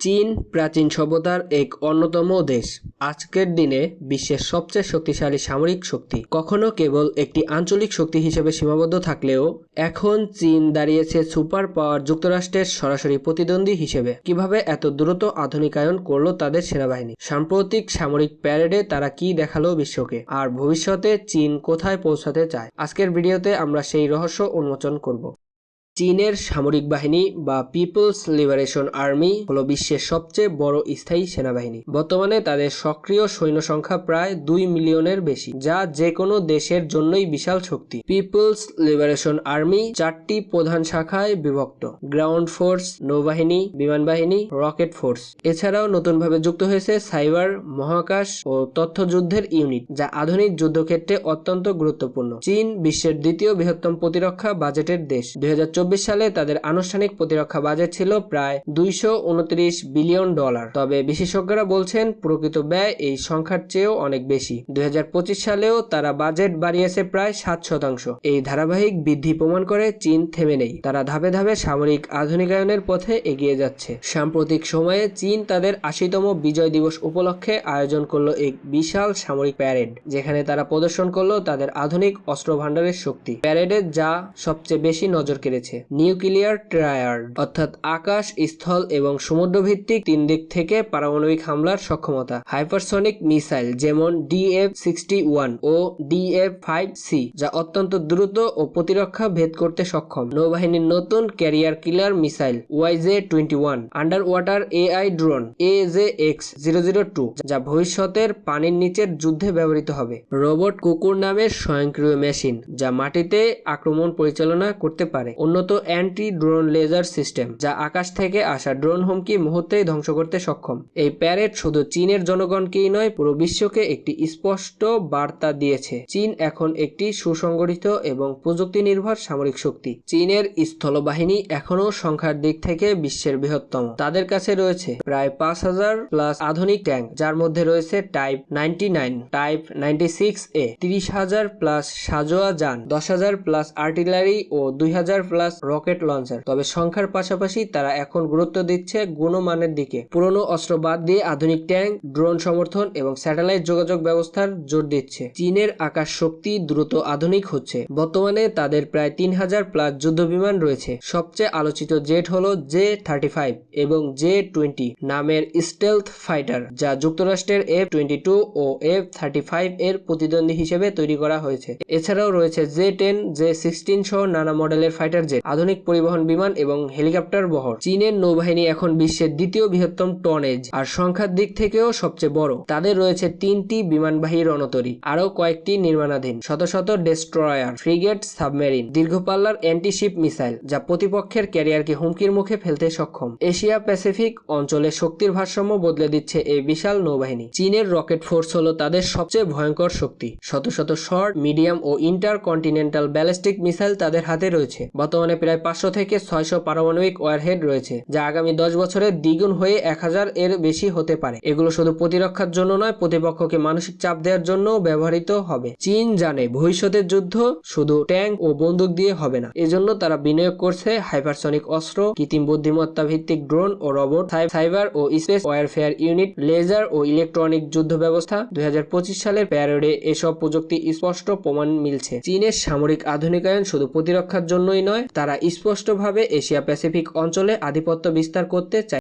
চীন প্রাচীন সভ্যতার এক অন্যতম দেশ। আজকের দিনে বিশ্বের সবচেয়ে শক্তিশালী সামরিক শক্তি। কখনো কেবল একটি আঞ্চলিক শক্তি হিসেবে সীমাবদ্ধ থাকলেও এখন চীন দাঁড়িয়েছে সুপার পাওয়ার যুক্তরাষ্ট্রের সরাসরি প্রতিদ্বন্দ্বী হিসেবে। কীভাবে এত দ্রুত আধুনিকায়ন করল তাদের সেনাবাহিনী? সাম্প্রতিক সামরিক প্যারেডে তারা কি দেখাল বিশ্বকে? আর ভবিষ্যতে চীন কোথায় পৌঁছাতে চায়? আজকের ভিডিওতে আমরা সেই রহস্য উন্মোচন করব। চীনের সামরিক বাহিনী বা পিপলস লিবারেশন আর্মি হলো বিশ্বের সবচেয়ে বড় স্থায়ী সেনাবাহিনী। বর্তমানে তাদের সক্রিয় সৈন্য সংখ্যা প্রায় দুই মিলিয়নের বেশি, যা যে কোনো দেশের জন্যই বিশাল শক্তি। পিপলস লিবারেশন আর্মি চারটি প্রধান শাখায় বিভক্ত গ্রাউন্ড ফোর্স নৌবাহিনী, বিমান বাহিনী রকেট ফোর্স এছাড়াও নতুনভাবে যুক্ত হয়েছে সাইবার মহাকাশ ও তথ্যযুদ্ধের ইউনিট, যা আধুনিক যুদ্ধক্ষেত্রে অত্যন্ত গুরুত্বপূর্ণ। চীন বিশ্বের দ্বিতীয় বৃহত্তম প্রতিরক্ষা বাজেটের দেশ। দুই হাজার সালে তাদের আনুষ্ঠানিক প্রতিরক্ষা বাজেট ছিল প্রায় দুইশো উনত্রিশ বিলিয়ন ডলার। তবে বিশেষজ্ঞরা বলছেন, প্রকৃত ব্যয় এই সংখ্যার চেয়েও অনেক বেশি। দুই হাজার পঁচিশ সালেও তারা বাজেট বাড়িয়েছে প্রায় সাত শতাংশ। এই ধারাবাহিক বৃদ্ধি প্রমাণ করে চীন থেমে নেই। তারা ধাপে ধাপে সামরিক আধুনিকায়নের পথে এগিয়ে যাচ্ছে। সাম্প্রতিক সময়ে চীন তাদের আশিতম বিজয় দিবস উপলক্ষে আয়োজন করল এক বিশাল সামরিক প্যারেড, যেখানে তারা প্রদর্শন করল তাদের আধুনিক অস্ত্র ভান্ডারের শক্তি। প্যারেডে যা সবচেয়ে বেশি নজর কেড়েছে। নিউক্লিয়ার ট্রায়ার্ড, অর্থাৎ আকাশ, স্থল এবং সমুদ্র ভিত্তিক তিন দিক থেকে পারমাণবিক হামলার সক্ষমতা। হাইপারসনিক মিসাইল যেমন ডিএফ সিক্সটি ওয়ান ও ডিএফ ফাইভ সি, যা অত্যন্ত দ্রুত ও প্রতিরক্ষা ভেদ করতে সক্ষম। নৌবাহিনীর নতুন carrier killer missile YJ twenty one underwater AI drone A J X zero zero two, যা ভবিষ্যতের পানির নিচের যুদ্ধে ব্যবহৃত হবে। রোবট কুকুর নামের স্বয়ংক্রিয় মেশিন, যা মাটিতে আক্রমণ পরিচালনা করতে পারে। উন্নত অ্যান্টি ড্রোন লেজার সিস্টেম, যা আকাশ থেকে আসা ড্রোন হুমকি মুহূর্তেই ধ্বংস করতে সক্ষম। এই প্যারেড শুধু চীনের জনগণকেই নয়, পুরো বিশ্বকে একটি স্পষ্ট বার্তা দিয়েছে। চীন এখন একটি সুসংগঠিত এবং প্রযুক্তি নির্ভর সামরিক শক্তি। চীনের স্থলবাহিনী এখনও সংখ্যার দিক থেকে বিশ্বের বৃহত্তম। তাদের কাছে রয়েছে প্রায় পাঁচ হাজার প্লাস আধুনিক ট্যাঙ্ক, যার মধ্যে রয়েছে type ninety nine, type ninety six A, তিরিশ হাজার প্লাস সাজোয়া যান, দশ হাজার প্লাস আর্টিলারি ও দুই হাজার প্লাস রকেট লঞ্চার তবে সংখ্যার পাশাপাশি তারা এখন গুরুত্ব দিচ্ছে গুণমানের দিকে। পুরনো অস্ত্র বাদ দিয়ে আধুনিক ট্যাঙ্ক, ড্রোন সমর্থন এবং স্যাটেলাইট যোগাযোগ ব্যবস্থার জোর দিচ্ছে। চীনের আকাশ শক্তি দ্রুত আধুনিক হচ্ছে। বর্তমানে তাদের প্রায় তিন হাজার প্লাস যুদ্ধ বিমান রয়েছে। সবচেয়ে আলোচিত জেট হল জে থার্টি ফাইভ এবং জে টোয়েন্টি নামের স্টেলথ ফাইটার যা যুক্তরাষ্ট্রের এফ টোয়েন্টি টু ও এফ থার্টি ফাইভ এর প্রতিদ্বন্দ্বী হিসেবে তৈরি করা হয়েছে। এছাড়াও রয়েছে জে টেন, জে সিক্সটিন সহ নানা মডেলের ফাইটার জেট আধুনিক পরিবহন বিমান এবং হেলিকপ্টার বহর। চীনের নৌবাহিনী এখন বিশ্বের দ্বিতীয় বৃহত্তম টনেজ, আর সংখ্যার দিক থেকেও সবচেয়ে বড়। তাদের রয়েছে তিনটি বিমানবাহী রণতরী, আরও কয়েকটি নির্মাণাধীন। শত শত ডেস্ট্রয়ার, ফ্রিগেট, সাবমেরিন দীর্ঘপাল্লার অ্যান্টিশিপ মিসাইল, যা প্রতিপক্ষের ক্যারিয়ারকে হুমকির মুখে ফেলতে সক্ষম। এশিয়া প্যাসিফিক অঞ্চলে শক্তির ভারসাম্য বদলে দিচ্ছে এই বিশাল নৌবাহিনী। চীনের রকেট ফোর্স হলো তাদের সবচেয়ে ভয়ঙ্কর শক্তি। শত শত শর্ট, মিডিয়াম ও ইন্টার কন্টিনেন্টাল ব্যালিস্টিক মিসাইল তাদের হাতে রয়েছে। বর্তমানে প্রায় পাঁচশো থেকে ছয়শো পারমাণবিক ওয়ারহেড রয়েছে, যা আগামী দশ বছরে দ্বিগুণ হয়ে এক হাজার এর বেশি হতে পারে। এগুলো শুধু প্রতিরক্ষার জন্য নয়, প্রতিপক্ষকে মানসিক চাপ দেওয়ার জন্য ব্যবহৃত হবে। চীন জানে ভবিষ্যতের যুদ্ধ শুধু ট্যাঙ্ক ও বন্দুক দিয়ে হবে না। এজন্য তারা বিনিয়োগ করছে হাইপারসনিক অস্ত্র, কৃত্রিম বুদ্ধিমত্তা ভিত্তিক ড্রোন ও রোবট সাইবার ও স্পেস ওয়ারফেয়ার ইউনিট, লেজার ও ইলেকট্রনিক যুদ্ধ ব্যবস্থা। দুই সালের প্যারেডে এসব প্রযুক্তি স্পষ্ট প্রমাণ মিলছে। চীনের সামরিক আধুনিকায়ন শুধু প্রতিরক্ষার জন্যই নয় তারা স্পষ্টভাবে এশিয়া প্যাসিফিক অঞ্চলে আধিপত্য বিস্তার করতে চায়।